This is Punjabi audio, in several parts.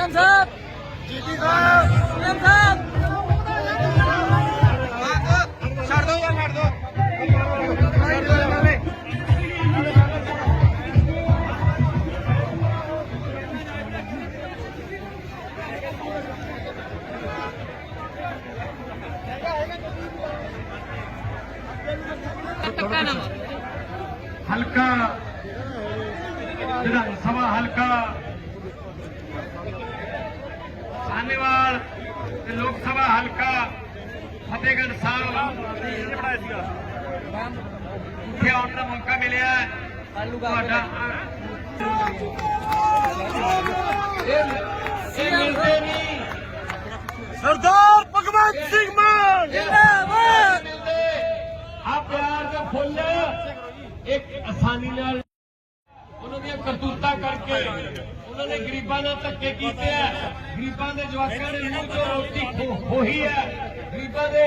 ਸੀਐਮ ਸਾਹਿਬ। ਜੀਪੀ ਸਾਹਿਬ। ਸੀਐਮ ਸਾਹਿਬ। ਛੱਡ ਦੋ ਯਾਰ ਛੱਡ ਦੋ। ਹਲਕਾ ਵਿਧਾਨ ਸਭਾ ਹਲਕਾ ਸਾਨੇਵਾਲ ਤੇ ਲੋਕ ਸਭਾ ਹਲਕਾ ਫਤਿਹਗੜ੍ਹ ਸਾਹਿਬ ਇੱਥੇ ਆਉਣ ਦਾ ਮੌਕਾ ਮਿਲਿਆ ਹੈ। ਤੁਹਾਡਾ ਇਹ ਮਿਲਦੇ ਨਹੀਂ ਸਰਦਾਰ ਭਗਵੰਤ ਸਿੰਘ ਮਾਨ ਜਿੰਦਾਬਾਦ ਆ ਪਿਆਰ ਦੇ ਫੁੱਲ ਇੱਕ ਆਸਾਨੀ ਨਾਲ ਉਹਨਾਂ ਦੀਆਂ ਕਰਤੂਤਾਂ ਕਰਕੇ ਉਹਨਾਂ ਨੇ ਗਰੀਬਾਂ ਨਾਲ ਧੱਕੇ ਕੀਤੇ ਆ। ਗਰੀਬਾਂ ਦੇ ਜਵਾਕਾਂ ਦੇ ਮੂੰਹ ਚੋਂ ਰੋਟੀ ਖੋ- ਖੋਹੀ ਹੈ ਗਰੀਬਾਂ ਦੇ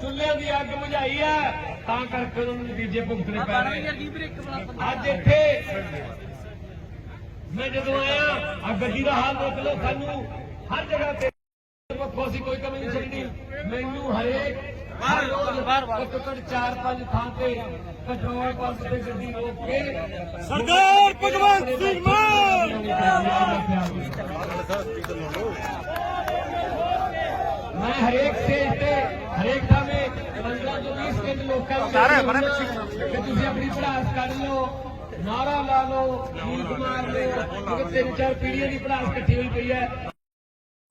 ਚੁੱਲ੍ਹਿਆਂ ਦੀ ਅੱਗ ਬੁਝਾਈ ਹੈ ਤਾਂ ਕਰਕੇ ਉਹਨਾਂ ਨੂੰ ਨਤੀਜੇ ਭੁਗਤਣੇ ਪੈ ਰਹੇ ਅੱਜ ਇੱਥੇ ਮੈਂ ਜਦੋਂ ਆਇਆ ਆ ਗੱਡੀ ਦਾ ਹਾਲ ਦੇਖ ਲਓ ਸਾਨੂੰ ਹਰ ਜਗ੍ਹਾ ਤੇ ਪੱਖੋਂ ਅਸੀਂ ਕੋਈ ਕਮੀ ਨਹੀਂ ਛੱਡਣੀ। ਮੈਨੂੰ ਹਰੇਕ ਹਰ ਰੋਜ਼ ਘੱਟੋ ਘੱਟ ਚਾਰ ਪੰਜ ਥਾਂ ਤੇ ਪੈਟਰੋਲ ਪੰਪ ਤੇ ਗੱਡੀ ਰੋਕ ਕੇ ਸਰਦਾਰ ਭਗਵੰਤ ਸਿੰਘ ਮਾਨ ਮੈਂ ਹਰੇਕ ਸਟੇਜ ਤੇ ਹਰੇਕ ਥਾਂ 15 ਤੋਂ 20 ਸਟੇਜ ਲੋਕਾਂ ਨੂੰ ਸਾਰੇ ਬੜੇ ਕਿ ਤੁਸੀਂ ਆਪਣੀ ਪੜਾਸ ਕੱਢ ਲਓ ਨਾਰਾ ਲਾ ਲਓ ਨੀਲ ਮਾਰ ਲਓ ਕਿਉਂਕਿ ਤਿੰਨ ਚਾਰ ਪੀੜ੍ਹੀਆਂ ਦੀ ਪੜਾਸ ਇਕੱਠੀ ਹੋਈ ਪਈ ਹੈ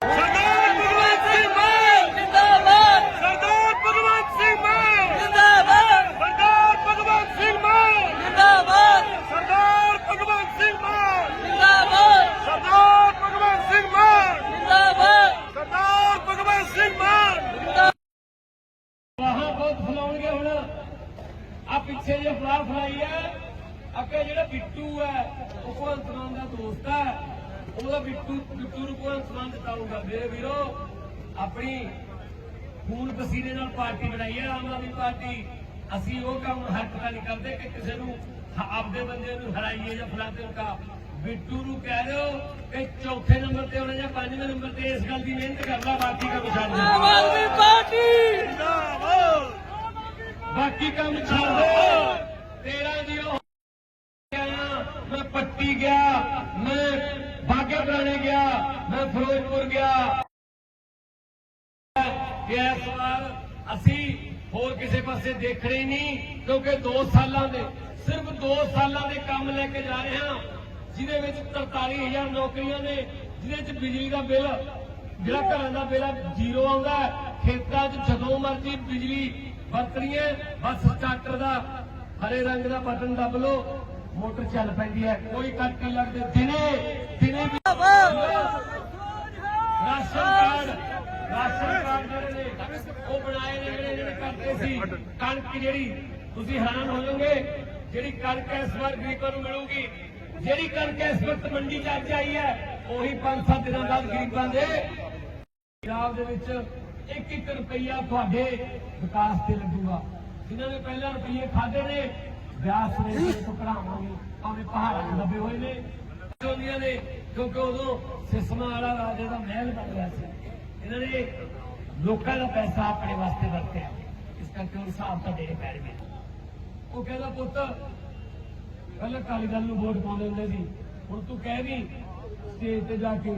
ਸਰਦਾਰ ਭਗਵੰਤ ਸਿੰਘ ਮਾਨ ਜਿੰਦਾਬਾਦ ਸਰਦਾਰ ਭਗਵੰਤ ਸਿੰਘ ਮਾਨ ਜਿੰਦਾਬਾਦ ਸਰਦਾਰ ਭਗਵੰਤ ਸਿੰਘ ਮਾਨ ਜਿੰਦਾਬਾਦ ਸਰਦਾਰ ਭਗਵੰਤ ਸਿੰਘ ਮਾਨ ਜਿੰਦਾਬਾਦ ਸਰਦਾਰ ਭਗਵੰਤ ਸਿੰਘ ਮਾਨ ਜਿੰਦਾਬਾਦ ਸਰਦਾਰ ਭਗਵੰਤ ਸਿੰਘ ਮਾਨ ਵਾਹਾਂ ਬਹੁਤ ਫਲਾਉਣਗੇ ਹੁਣ ਆ ਪਿੱਛੇ ਜੇ ਫਲਾ ਫਲਾਈ ਹੈ ਅੱਗੇ ਜਿਹੜਾ ਬਿੱਟੂ ਹੈ ਉਹ ਭਗਵੰਤ ਮਾਨ ਦਾ ਦੋਸਤ ਹੈ ਉਹਦਾ ਬਿੱਟੂ ਬਿੱਟੂ ਨੂੰ ਭਗਵੰਤ ਮਾਨ ਜਿਤਾਊਗਾ ਮੇਰੇ ਵੀਰੋ ਆਪਣੀ ਖੂਨ ਪਸੀਨੇ ਨਾਲ ਪਾਰਟੀ ਬਣਾਈ ਹੈ ਆਮ ਆਦਮੀ ਪਾਰਟੀ। ਅਸੀਂ ਉਹ ਕੰਮ ਹਰਕਤਾਂ ਨਹੀਂ ਕਰਦੇ ਕਿ ਕਿਸੇ ਨੂੰ ਆਪਦੇ ਬੰਦੇ ਨੂੰ ਹਰਾਈਏ ਜਾਂ ਫਲਾਤੇ ਉਨਕਾ ਬਿੱਟੂ ਨੂੰ ਕਹਿ ਦਿਓ ਕਿ ਚੌਥੇ ਨੰਬਰ ਤੇ ਹੋਣਾ ਜਾਂ ਪੰਜਵੇਂ ਨੰਬਰ ਤੇ ਇਸ ਗੱਲ ਦੀ ਮਿਹਨਤ ਕਰ ਲੈ ਬਾਕੀ ਕੰਮ ਛੱਡ ਦੇ ਆਮ ਆਦਮੀ ਪਾਰਟੀ! ਬਾਕੀ ਕੰਮ ਛੱਡ ਦੇ ਤੇਰਾ ਜੀ ਉਹ ਗਿਆ ਮੈਂ ਪੱਟੀ ਗਿਆ ਮੈਂ ਬਾਗੇ ਪੁਰਾਣੇ ਗਿਆ ਮੈਂ ਫਿਰੋਜ਼ਪੁਰ ਗਿਆ। ਕਿ ਇਸ ਵਾਰ ਅਸੀਂ ਹੋਰ ਕਿਸੇ ਪਾਸੇ ਦੇਖਣੇ ਨਹੀਂ ਕਿਉਂਕਿ 2 ਸਾਲਾਂ ਦੇ ਸਿਰਫ 2 ਸਾਲਾਂ ਦੇ ਕੰਮ ਲੈ ਕੇ ਜਾ ਰਹੇ ਹਾਂ ਜਿਹਦੇ ਵਿੱਚ 43000 ਨੌਕਰੀਆਂ ਨੇ ਜਿਹਦੇ ਵਿੱਚ ਬਿਜਲੀ ਦਾ ਬਿੱਲ ਜਿਹੜਾ ਘਰਾਂ ਦਾ ਬਿੱਲ ਜ਼ੀਰੋ ਆਉਂਦਾ। ਖੇਤਾਂ 'ਚ ਜਦੋਂ ਮਰਜ਼ੀ ਬਿਜਲੀ ਵਰਤਣੀ ਹੈ ਬਸ ਸਟਾਰਟਰ ਦਾ ਹਰੇ ਰੰਗ ਦਾ ਬਟਨ ਦਬ ਲਓ ਮੋਟਰ ਚੱਲ ਪੈਂਦੀ ਹੈ। ਕੋਈ ਕੱਟ ਨਹੀਂ ਲੱਗਦੇ। ਦਿਨੇ ਦਿਨੇ ਰਾਸ਼ਨ ਕਾਰਡ ਰਾਸ਼ਨ ਕਾਰਡ ਜਿਹੜੇ ਨੇ, ਉਹ ਬਣਾਏ ਨੇ ਜਿਹੜੇ ਜਿਹੜੇ ਕਰਦੇ ਸੀ। ਕਣਕ ਜਿਹੜੀ ਤੁਸੀਂ ਹੈਰਾਨ ਹੋ ਜਾਓਗੇ, ਜਿਹੜੀ ਕਣਕ ਇਸ ਵਾਰ ਗਰੀਬਾਂ ਨੂੰ ਮਿਲੂਗੀ, ਜਿਹੜੀ ਕਣਕ ਇਸ ਵਕਤ ਮੰਡੀ 'ਚ ਅੱਜ ਆਈ ਹੈ, ਉਹੀ 5-7 ਦਿਨਾਂ ਬਾਅਦ ਗਰੀਬਾਂ ਦੇ ਪੰਜਾਬ ਦੇ ਵਿੱਚ ਇੱਕ ਇੱਕ ਰੁਪਈਆ ਤੁਹਾਡੇ ਵਿਕਾਸ ਤੇ ਲੱਗੂਗਾ। ਜਿਨ੍ਹਾਂ ਨੇ ਪਹਿਲਾਂ ਰੁਪਈਏ ਖਾਦੇ ਨੇ, ਵਿਆਸ ਨੇ ਤੋਂ ਕਢਾਵਾਂਗੇ ਭਾਵੇਂ ਪਹਾੜਾਂ 'ਚ ਦੱਬੇ ਹੋਏ ਨੇ। ਚੋਂਦੀਆਂ ਨੇ ਕਿਉਂਕਿ ਉਦੋਂ ਸਿਸਮਾ ਵਾਲਾ ਰਾਜੇ ਦਾ ਮਹਿਲ ਬਣ ਗਿਆ ਸੀ। ਇਹਨਾਂ ਨੇ ਲੋਕਾਂ ਦਾ ਪੈਸਾ ਆਪਣੇ ਵਾਸਤੇ ਵਰਤਿਆ। ਇਸ ਕਰਕੇ ਉਹ ਹਿਸਾਬ ਤਾਂ ਦੇ ਪੈਰ ਵਿੱਚ ਉਹ ਕਹਿੰਦਾ, ਪੁੱਤ, ਪਹਿਲਾਂ ਕਾਲੀ ਦਲ ਨੂੰ ਵੋਟ ਪਾਉਂਦੇ ਹੁੰਦੇ ਸੀ। ਹੁਣ ਤੂੰ ਕਹਿ ਵੀ ਸਟੇਜ ਤੇ ਜਾ ਕੇ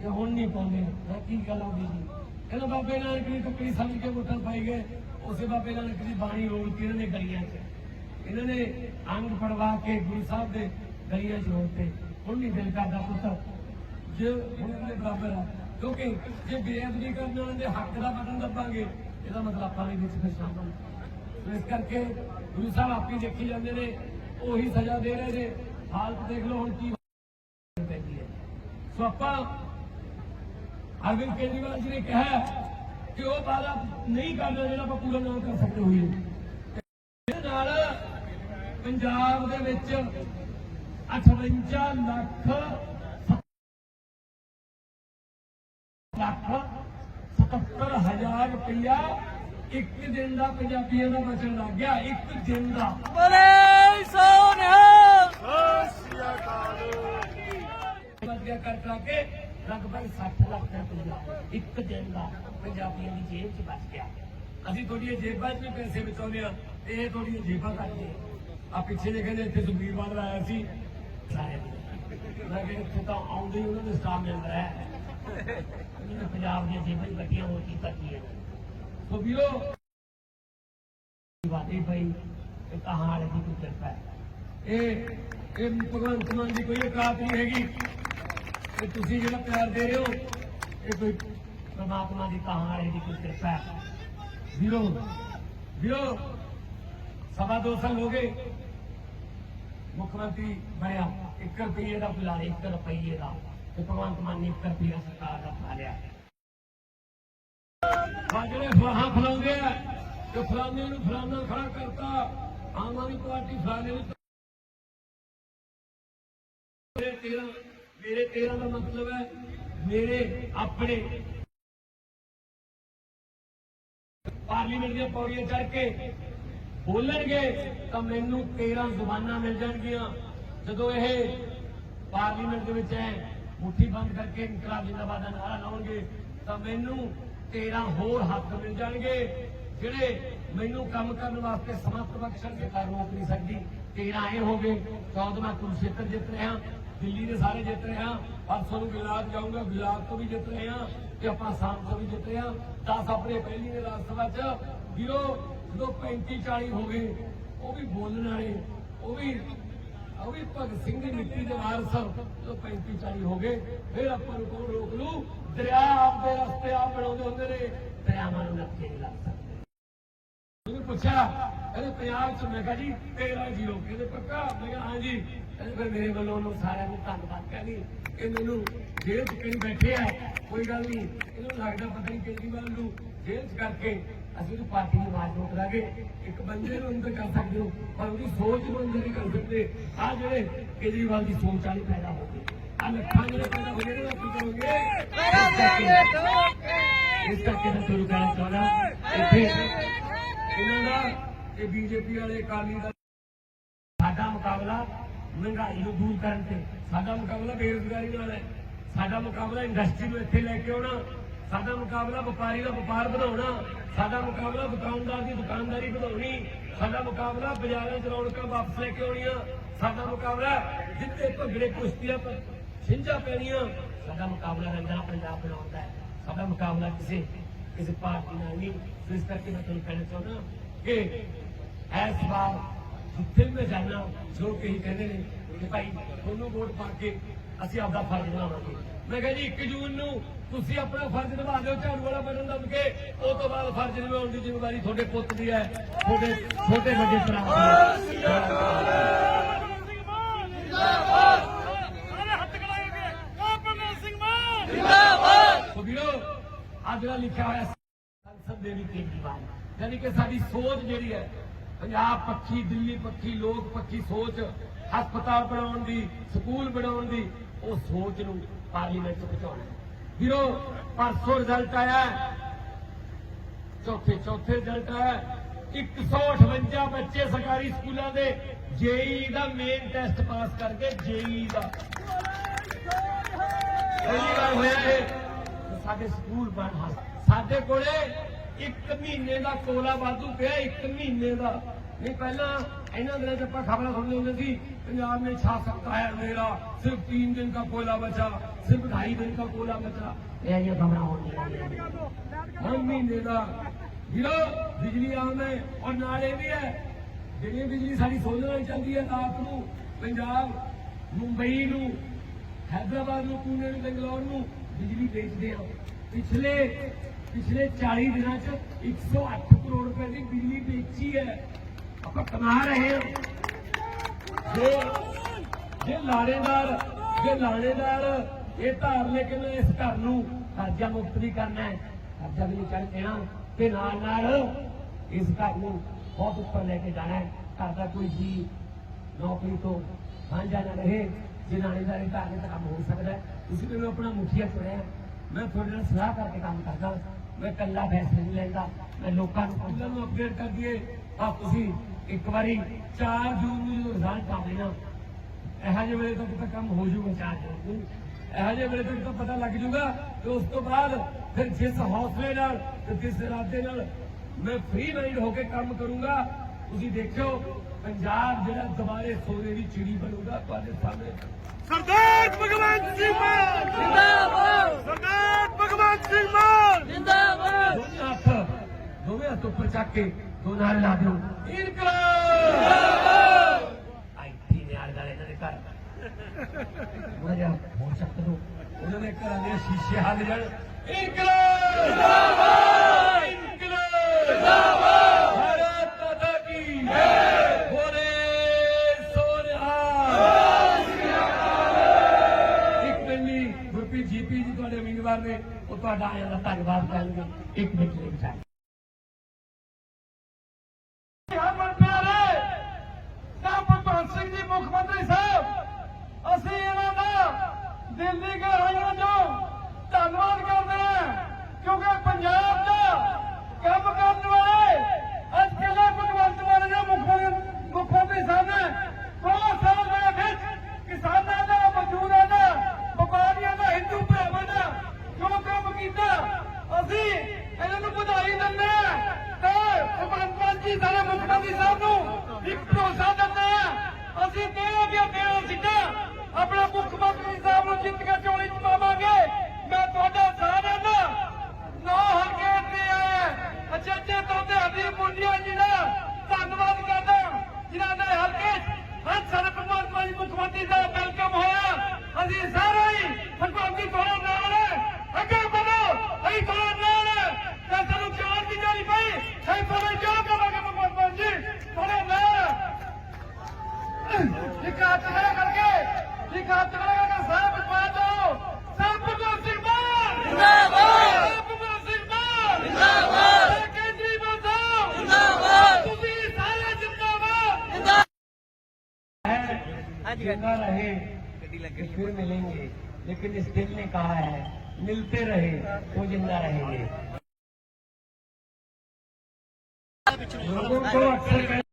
ਕਿ ਹੁਣ ਨਹੀਂ ਪਾਉਂਦੇ। ਮੈਂ ਕੀ ਗੱਲ ਹੋ ਗਈ ਜੀ? ਕਹਿੰਦਾ, ਬਾਬੇ ਨਾਨਕ ਦੀ ਟੁਕੜੀ ਸਮਝ ਕੇ ਵੋਟਾਂ ਪਾਈ ਗਏ। ਉਸੇ ਬਾਬੇ ਨਾਨਕ ਦੀ ਬਾਣੀ ਰੋਲ ਕੇ ਇਹਨਾਂ ਨੇ ਗਲੀਆਂ 'ਚ। ਇਹਨਾਂ ਨੇ ਅੰਗ ਫੜਵਾ ਕੇ ਗੁਰੂ ਸਾਹਿਬ ਦੇ ਗਲੀਆਂ 'ਚ ਰੋਲਤੇ ਹੁਣ ਨਹੀਂ ਦਿਲ ਕਰਦਾ, ਪੁੱਤ। ਜੇ ਹੁਣ ਦੇ ਬਰਾਬਰ ਆ ਕਿਉਂਕਿ ਜੇ ਬੇਅਦਬੀ ਕਰਨ ਵਾਲਿਆਂ ਦੇ ਹੱਕ ਦਾ ਬਟਨ ਦੱਬਾਂਗੇ, ਇਹਦਾ ਮਤਲਬ ਆਪਾਂ ਵੀ ਵਿੱਚ ਫਿਰ ਸ਼ਾਮਲ। ਇਸ ਕਰਕੇ ਗੁਰੂ ਸਾਹਿਬ ਆਪੀ ਦੇਖੀ ਜਾਂਦੇ ਨੇ, ਉਹੀ ਸਜ਼ਾ ਦੇ ਰਹੇ ਨੇ। ਹਾਲਤ ਦੇਖ ਲਓ ਹੁਣ ਕੀ ਪੈਂਦੀ ਹੈ। ਸੋ ਆਪਾਂ ਅਰਵਿੰਦ ਕੇਜਰੀਵਾਲ ਜੀ ਨੇ ਕਿਹਾ ਕਿ ਉਹ ਵਾਅਦਾ ਨਹੀਂ ਕਰਨਾ ਜਿਹੜਾ ਆਪਾਂ ਪੂਰਾ ਨਾ ਕਰ ਸਕਦੇ ਹੋਈਏ। ਇਹਦੇ ਨਾਲ ਪੰਜਾਬ ਦੇ ਵਿੱਚ 58 ਲੱਖ ਲੱਖ 77 ਹਜ਼ਾਰ ਰੁਪਇਆ ਇੱਕ ਦਿਨ ਦਾ ਪੰਜਾਬੀਆਂ ਦਾ ਬਚਣ ਲੱਗ ਗਿਆ ਇੱਕ ਦਿਨ ਦਾ। ਬੋਲੇ ਸੋਨਿਆ। ਬਚ ਗਿਆ ਰੁਪਇਆ ਕਰ ਕਰਾ ਕੇ ਲਗਭਗ 60 ਲੱਖ ਰੁਪਇਆ ਇੱਕ ਦਿਨ ਦਾ ਪੰਜਾਬੀਆਂ ਦੀ ਜੇਬ 'ਚ ਬਚ ਗਿਆ। ਅਸੀਂ ਤੁਹਾਡੀਆਂ ਜੇਬਾਂ 'ਚ ਵੀ ਪੈਸੇ ਬਚਾਉਂਦੇ ਆ ਤੇ ਇਹ ਤੁਹਾਡੀਆਂ ਜੇਬਾਂ ਕੱਟਦੇ ਆ ਪਿੱਛੇ ਜੇ ਕਹਿੰਦੇ ਇੱਥੇ ਸੁਖਬੀਰ ਬਾਦਲ ਆਇਆ ਸੀ। ਸਾਰੇ ਮੈਂ ਕਿਹਾ ਇੱਥੇ ਤਾਂ ਆਉਂਦੇ ਹੀ ਉਹਨਾਂ ਦੇ ਸਟਾਫ ਮਿਲ ਰਿਹਾ ਹੈ। ਉਹਨਾਂ ਨੇ ਪੰਜਾਬ ਦੀਆਂ ਜੇਬਾਂ ਹੀ ਕੱਟੀਆਂ ਹੋਰ ਕੀ ਕਰਦੀ ਹੈ? ਸੋ ਵੀਰੋ, ਵਾਦੀ ਭਾਈ ਇਹ ਕਹਾਂ ਵਾਲੇ ਦੀ ਕੋਈ ਕਿਰਪਾ ਹੈ। ਇਹ ਇਹ ਭਗਵੰਤ ਮਾਨ ਦੀ ਕੋਈ ਔਕਾਤ ਨਹੀਂ ਹੈਗੀ। ਤੇ ਤੁਸੀਂ ਜਿਹੜਾ ਪਿਆਰ ਦੇ ਰਹੇ ਹੋ, ਇਹ ਕੋਈ ਪ੍ਰਮਾਤਮਾ ਦੀ ਕਹਾਂ ਵਾਲੇ ਦੀ ਕੋਈ ਕਿਰਪਾ ਹੈ। ਵੀਰੋ ਵੀਰੋ, ਸਵਾ ਦੋ ਸਾਲ ਹੋ ਗਏ। ਮੁੱਖ ਮੰਤਰੀ ਬਣਿਆ। 1 ਰੁਪਏ ਦਾ ਬੁਲਾ ਲਿਆ 1 ਰੁਪਏ ਦਾ। ਤੇ ਭਗਵੰਤ ਮਾਨ ਨੇ 1 ਰੁਪਏ ਸਰਕਾਰ ਦਾ ਬਣਾ ਲਿਆ ਆ ਜਿਹੜੇ ਫਲਾਹਾਂ ਫਲਾਉਂਦੇ ਆ ਤੇ ਫਲਾਣੇ ਨੂੰ ਫਲਾਣਾ ਖੜਾ ਕਰਤਾ ਆਮ ਆਦਮੀ ਪਾਰਟੀ ਫਲਾਣੇ ਨੂੰ ਮੇਰੇ 13 ਮੇਰੇ 13 ਦਾ ਮਤਲਬ ਹੈ ਮੇਰੇ ਆਪਣੇ ਪਾਰਲੀਮੈਂਟ ਦੀਆਂ ਪੌੜੀਆਂ ਚੜ ਕੇ ਬੋਲਣਗੇ ਤਾਂ ਮੈਨੂੰ 13 ਜ਼ੁਬਾਨਾਂ ਮਿਲ ਜਾਣਗੀਆਂ ਜਦੋਂ ਇਹ ਪਾਰਲੀਮੈਂਟ ਦੇ ਵਿੱਚ ਹੈ ਮੁੱਠੀ ਬੰਦ ਕਰਕੇ ਇਨਕਲਾਬ ਜਿੰਦਾਬਾਦ ਦਾ ਨਾਰਾ ਲਾਉਣਗੇ, ਤਾਂ ਮੈਨੂੰ 13 ਹੋਰ ਹੱਕ ਮਿਲ ਜਾਣਗੇ। ਜਿਹੜੇ ਮੈਨੂੰ ਕੰਮ ਕਰਨ ਵਾਸਤੇ ਸਮਰਥ ਬਖਸ਼ਣਗੇ ਕਰ ਰੋਕ ਨਹੀਂ ਸਕਦੀ। 13 ਇਹ ਹੋ ਗਏ 14 ਕੁਰਸ਼ੇਤਰ ਜਿੱਤ ਰਿਹਾ, ਦਿੱਲੀ ਦੇ ਸਾਰੇ ਜਿੱਤ ਰਹੇ ਹਾਂ, ਪਰਸੋਂ ਨੂੰ ਗੁਜਰਾਤ ਜਾਊਂਗਾ, ਗੁਜਰਾਤ ਤੋਂ ਵੀ ਜਿੱਤ ਰਹੇ ਹਾਂ, ਤੇ ਆਪਾਂ ਆਸਾਮ ਤੋਂ ਵੀ ਜਿੱਤ ਰਹੇ ਹਾਂ। 10 ਆਪਣੇ ਪਹਿਲੀ ਦੇ ਰਾਜ ਸਭਾ ਚ, ਵੀਰੋ, ਜਦੋਂ 35 40 ਹੋ ਗਏ, ਉਹ ਵੀ ਬੋਲਣ ਵਾਲੇ, ਉਹ ਵੀ ਉਹ ਵੀ ਭਗਤ ਸਿੰਘ ਦੀ ਮਿੱਟੀ ਦੇ ਵਾਰਸ ਜਦੋਂ 35 40 ਹੋ ਗਏ, ਫਿਰ ਆਪਾਂ ਨੂੰ ਕੌਣ ਰੋਕ ਲੂ? ਦਰਿਆ ਆਪਦੇ ਰਸਤੇ ਆਪ ਬਣਾਉਂਦੇ ਹੁੰਦੇ ਨੇ, ਦਰਿਆਵਾਂ ਨੂੰ ਨੱਕੇ ਨਹੀਂ ਲੱਗ ਸਕਦੇ। ਉਹਨੇ ਪੁੱਛਿਆ, ਕਹਿੰਦੇ ਪੰਜਾਬ ਚ, ਮੈਂ ਕਿਹਾ ਜੀ, ਤੇਰਾ ਜੀਰੋ ਕਹਿੰਦੇ, ਪੱਕਾ? ਮੈਂ ਕਿਹਾ ਹਾਂ ਜੀ ਕਹਿੰਦੇ ਫਿਰ ਮੇਰੇ ਵੱਲੋਂ ਉਹਨੂੰ ਸਾਰਿਆਂ ਨੂੰ ਧੰਨਵਾਦ ਕਹਿੰਦੀ ਇਹ ਮੈਨੂੰ ਜੇਲ੍ਹ ਚ ਕਈ ਬੈਠੇ ਆ। ਕੋਈ ਗੱਲ ਨਹੀਂ। ਇਹਨੂੰ ਲੱਗਦਾ ਪਤਾ ਨਹੀਂ ਕੇਜਰੀਵਾਲ ਨੂੰ ਜੇਲ੍ਹ ਚ ਕਰਕੇ ਅਸੀਂ ਉਹਦੀ ਪਾਰਟੀ ਦੀ ਆਵਾਜ਼ ਰੋਕ ਲਾਂਗੇ ਇੱਕ ਬੰਦੇ ਨੂੰ ਅੰਦਰ ਕਰ ਸਕਦੇ ਹੋ, ਪਰ ਉਹਦੀ ਸੋਚ ਨੂੰ ਅੰਦਰ ਨਹੀਂ ਕਰ ਸਕਦੇ। ਆ ਜਿਹੜੇ ਕੇਜਰੀਵਾਲ ਦੀ ਸੋਚ ਵਾਲੀ ਪੈਦਾ ਹੋ ਗਈ। ਆ ਲੱਖਾਂ ਜਿਹੜੇ ਪੈਦਾ ਹੋ ਗਏ ਉਹ ਕੀ ਕਰੋਗੇ? ਇਸ ਕਰਕੇ ਮੈਂ ਤੁਹਾਨੂੰ ਕਹਿਣਾ ਚਾਹੁੰਦਾ, ਇੱਥੇ ਇਹਨਾਂ ਦਾ ਇਹ ਬੀਜੇਪੀ ਵਾਲੇ ਅਕਾਲੀ ਦਾ ਸਾਡਾ ਮੁਕਾਬਲਾ ਮਹਿੰਗਾਈ ਨੂੰ ਦੂਰ ਕਰਨ ਤੇ, ਸਾਡਾ ਮੁਕਾਬਲਾ ਬੇਰੁਜ਼ਗਾਰੀ ਨਾਲ ਹੈ। ਸਾਡਾ ਮੁਕਾਬਲਾ ਇੰਡਸਟਰੀ ਨੂੰ ਇੱਥੇ ਲੈ ਕੇ ਆਉਣਾ ਸਾਡਾ ਮੁਕਾਬਲਾ ਵਪਾਰੀ ਦਾ ਵਪਾਰ ਵਧਾਉਣਾ, ਸਾਡਾ ਮੁਕਾਬਲਾ ਦੁਕਾਨਦਾਰ ਦੀ ਦੁਕਾਨਦਾਰੀ ਵਧਾਉਣੀ, ਸਾਡਾ ਮੁਕਾਬਲਾ ਬਾਜ਼ਾਰਾਂ 'ਚ ਰੌਣਕਾਂ ਵਾਪਸ ਲੈ ਕੇ ਆਉਣੀਆਂ, ਸਾਡਾ ਮੁਕਾਬਲਾ ਜਿੱਤੇ ਭਗੜੇ ਕੁਸ਼ਤੀਆਂ ਪਰ ਛਿੰਝਾਂ ਪੈਣੀਆਂ, ਸਾਡਾ ਮੁਕਾਬਲਾ ਰੰਗਾਂ ਪੰਜਾਬ ਬਣਾਉਣ ਦਾ ਸਾਡਾ ਮੁਕਾਬਲਾ ਕਿਸੇ ਕਿਸੇ ਪਾਰਟੀ ਨਾਲ ਨਹੀਂ ਇਸ ਕਰਕੇ ਮੈਂ ਤੁਹਾਨੂੰ ਕਹਿਣਾ ਚਾਹੁੰਦਾ ਕਿ ਇਸ ਵਾਰ ਜਿੱਥੇ ਵੀ ਮੈਂ ਜਾਣਾ ਜੋ ਕਿ ਹੀ ਕਹਿੰਦੇ ਨੇ ਕਿ ਭਾਈ, ਤੁਹਾਨੂੰ ਵੋਟ ਪਾ ਕੇ ਅਸੀਂ ਆਪਦਾ ਫਰਜ਼ ਬਣਾਵਾਂਗੇ। ਮੈਂ ਕਿਹਾ ਜੀ 1 ਜੂਨ ਨੂੰ ਤੁਸੀਂ ਆਪਣਾ ਫਰਜ਼ ਨਿਭਾ ਦਿਓ, ਝਾੜੂ ਵਾਲਾ ਬਟਨ ਦਬ ਕੇ, ਉਹ ਤੋਂ ਬਾਅਦ ਫਰਜ਼ ਨਿਭਾਉਣ ਦੀ ਜ਼ਿੰਮੇਵਾਰੀ ਤੁਹਾਡੇ ਪੁੱਤ ਦੀ ਹੈ, ਤੁਹਾਡੇ ਛੋਟੇ ਵੱਡੇ ਭਰਾ ਦੀ ਹੈ। ਲਿਖਿਆ ਹੋਇਆ ਸੰਸਦ ਦੇ ਵੀ ਕੇਜਰੀਵਾਲ ਯਾਨੀ ਕਿ ਸਾਡੀ ਸੋਚ ਜਿਹੜੀ ਹੈ, ਪੰਜਾਬ ਪੱਖੀ, ਦਿੱਲੀ ਪੱਖੀ, ਲੋਕ ਪੱਖੀ ਸੋਚ, ਹਸਪਤਾਲ ਬਣਾਉਣ ਦੀ, ਸਕੂਲ ਬਣਾਉਣ ਦੀ, ਉਹ ਸੋਚ ਨੂੰ ਪਾਰਲੀਮੈਂਟ 'ਚ ਪਹੁੰਚਾਉਣਾ ਵੀਰੋ, ਪਰਸੋਂ ਰਿਜ਼ਲਟ ਆਇਆ ਚੌਥੇ ਚੌਥੇ ਰਿਜ਼ਲਟ ਆਇਆ 158 ਬੱਚੇ ਸਰਕਾਰੀ ਸਕੂਲਾਂ ਦੇ ਜੇਈ ਦਾ ਮੇਨ ਟੈਸਟ ਪਾਸ ਕਰਕੇ ਜੇਈ ਦਾ। ਪਹਿਲੀ ਵਾਰ ਹੋਇਆ ਇਹ। ਸਾਡੇ ਸਕੂਲ ਬਣ ਸਾਡੇ ਕੋਲੇ ਇੱਕ ਮਹੀਨੇ ਦਾ ਕੋਲਾ ਵਾਧੂ ਪਿਆ, ਇੱਕ ਮਹੀਨੇ ਦਾ। ਨਹੀਂ, ਪਹਿਲਾਂ ਇਹਨਾਂ ਦਿਨਾਂ 'ਚ ਆਪਾਂ ਖਬਰਾਂ ਸੁਣਦੇ ਹੁੰਦੇ ਸੀ ਪੰਜਾਬ ਨੇ ਛਾ ਸਕਤਾ ਹੈ ਮੇਰਾ ਸਿਰਫ 3 ਦਿਨ ਦਾ ਕੋਲਾ ਬਚਾ ਸਿਰਫ 2.5 ਦਿਨ ਦਾ ਕੋਲਾ ਬਚਾ। ਇਹ ਆਈਆਂ ਖਬਰਾਂ ਹੋਣੀਆਂ ਹਰ ਮਹੀਨੇ ਦਾ ਵੀਰੋ ਬਿਜਲੀ ਹੈ ਔਰ ਨਾਲੇ ਵੀ ਹੈ। ਜਿਹੜੀ ਬਿਜਲੀ ਸਾਡੀ ਸੋਲਰ ਨਾਲ ਚੱਲਦੀ ਹੈ ਰਾਤ ਨੂੰ ਪੰਜਾਬ ਮੁੰਬਈ ਨੂੰ ਹੈਦਰਾਬਾਦ ਨੂੰ ਪੂਨੇ ਨੂੰ ਬੰਗਲੌਰ ਨੂੰ ਬਿਜਲੀ ਵੇਚਦੇ ਆ। ਪਿਛਲੇ ਪਿਛਲੇ 40 ਦਿਨਾਂ ਚ 108 ਕਰੋੜ ਰੁਪਏ ਦੀ ਬਿਜਲੀ ਵੇਚੀ ਹੈ। ਆਪਾਂ ਕਮਾ ਰਹੇ ਜੇ ਜੇ ਲਾਣੇਦਾਰ ਜੇ ਲਾਣੇਦਾਰ ਇਹ ਧਾਰ ਲੈ ਕੇ ਇਸ ਘਰ ਨੂੰ ਕਰਜ਼ਾ ਮੁਕਤ ਵੀ ਕਰਨਾ ਹੈ? ਕਰਜ਼ਾ ਵੀ ਨਹੀਂ ਚੜ ਤੇ ਨਾਲ ਨਾਲ ਇਸ ਘਰ ਨੂੰ ਬਹੁਤ ਉੱਪਰ ਲੈ ਕੇ ਜਾਣਾ ਹੈ। ਘਰ ਦਾ ਕੋਈ ਜੀ ਨੌਕਰੀ ਤੋਂ ਸਾਂਝਾ ਨਾ ਰਹੇ, ਜੇ ਲਾਣੇਦਾਰੀ ਘਰ ਦੇ ਤਾਂ ਕੰਮ ਹੋ ਸਕਦਾ ਹੈ। ਤੁਸੀਂ ਮੈਨੂੰ ਆਪਣਾ ਮੁਖੀਆ ਚੁਣਿਆ। ਮੈਂ ਤੁਹਾਡੇ ਨਾਲ ਸਲਾਹ ਕਰਕੇ ਕੰਮ ਕਰਦਾ। ਮੈਂ ਇਕੱਲਾ ਫੈਸਲੇ ਨਹੀਂ ਲੈਂਦਾ। ਮੈਂ ਲੋਕਾਂ ਨੂੰ ਉਹਨਾਂ ਨੂੰ ਅਪਡੇਟ ਕਰ ਦਈਏ। ਆ ਤੁਸੀਂ ਇੱਕ ਵਾਰੀ 4 ਜੂਨ ਨੂੰ ਜਦੋਂ ਰਿਜ਼ਲਟ ਆਵੇ ਨਾ ਇਹੋ ਜਿਹੇ ਵੇਲੇ ਤੱਕ ਤਾਂ ਕੰਮ ਹੋ ਜਾਊਗਾ 4 ਜੂਨ ਨੂੰ। ਇਹੋ ਜਿਹੇ ਵੇਲੇ ਤੱਕ ਤਾਂ ਪਤਾ ਲੱਗ ਜੂਗਾ ਤੇ ਉਸ ਤੋਂ ਬਾਅਦ ਫਿਰ ਜਿਸ ਹੌਸਲੇ ਨਾਲ ਤੇ ਜਿਸ ਇਰਾਦੇ ਨਾਲ ਮੈਂ ਫ੍ਰੀ ਮਾਈਂਡ ਹੋ ਕੇ ਕੰਮ ਕਰੂੰਗਾ ਤੁਸੀਂ ਦੇਖਿਓ ਪੰਜਾਬ ਜਿਹੜਾ ਦੁਬਾਰੇ ਸੋਨੇ ਦੀ ਚਿੜੀ ਬਣੂਗਾ ਤੁਹਾਡੇ ਸਾਹਮਣੇ। ਸਰਦਾਰ ਭਗਵੰਤ ਸਿੰਘ ਮਾਨ! ਜਿੰਦਾਬਾਦ! ਸਰਦਾਰ ਭਗਵੰਤ ਸਿੰਘ ਮਾਨ! ਜਿੰਦਾਬਾਦ! ਦੋਵੇਂ ਹੱਥ ਉੱਪਰ ਚੱਕ ਕੇ ਦੋ ਨਾਲ ਲਾ ਦਿਓ। ਇਨਕਲਾਬ! ਆਈਟੀ ਨੇ ਆ ਗਏ ਇਹਨਾਂ ਦੇ ਘਰ। ਉਹਨਾਂ ਦਾ ਹੋ ਸਕਦਾ ਨੂੰ ਉਹਨਾਂ ਦੇ ਘਰਾਂ ਦੇ ਸ਼ੀਸ਼ੇ ਹੱਲ ਜਾਣ। ਇਨਕਲਾਬ! ਜਿੰਦਾਬਾਦ ਇਨਕਲਾਬ! ਜਿੰਦਾਬਾਦ ਭਾਰਤ ਮਾਤਾ ਕੀ ਜੈ ਇੱਕ ਮਿੰਟ ਲਈ ਗੁਰਪ੍ਰੀਤ ਜੀਪੀ ਜੀ ਤੁਹਾਡੇ ਉਮੀਦਵਾਰ ਨੇ। ਉਹ ਤੁਹਾਡਾ ਆਇਆ ਦਾ ਧੰਨਵਾਦ ਕਰਨਗੇ। ਇੱਕ ਮਿੰਟ ਲਈ ਬਚਾਓ ਹਰਮਨ ਪਿਆਰੇ ਤਾਂ ਭਗਵੰਤ ਸਿੰਘ ਜੀ ਮੁੱਖ ਮੰਤਰੀ ਸਾਹਿਬ, ਅਸੀਂ ਇਹਨਾਂ ਦਾ ਦਿੱਲੀ ਦੀ ਗਹਿਰਾਈਆਂ ਚੋਂ ਧੰਨਵਾਦ ਕਰਦੇ ਹਾਂ, ਕਿਉਂਕਿ ਪੰਜਾਬ ਦਾ ਕੰਮ ਕਰਨ ਵਾਲੇ ਅੱਜ ਕਿਲੇ ਭਗਵੰਤ ਮਾਨ ਜੀ ਮੁੱਖ ਮੰਤਰੀ ਸਾਹਿਬ ਨੇ ਬਹੁਤ ਸਾਲ ਦੇ ਵਿੱਚ ਕਿਸਾਨਾਂ ज़िंदा रहे फिर मिलेंगे। लेकिन इस दिल ने कहा है मिलते रहे वो जिंदा रहेंगे।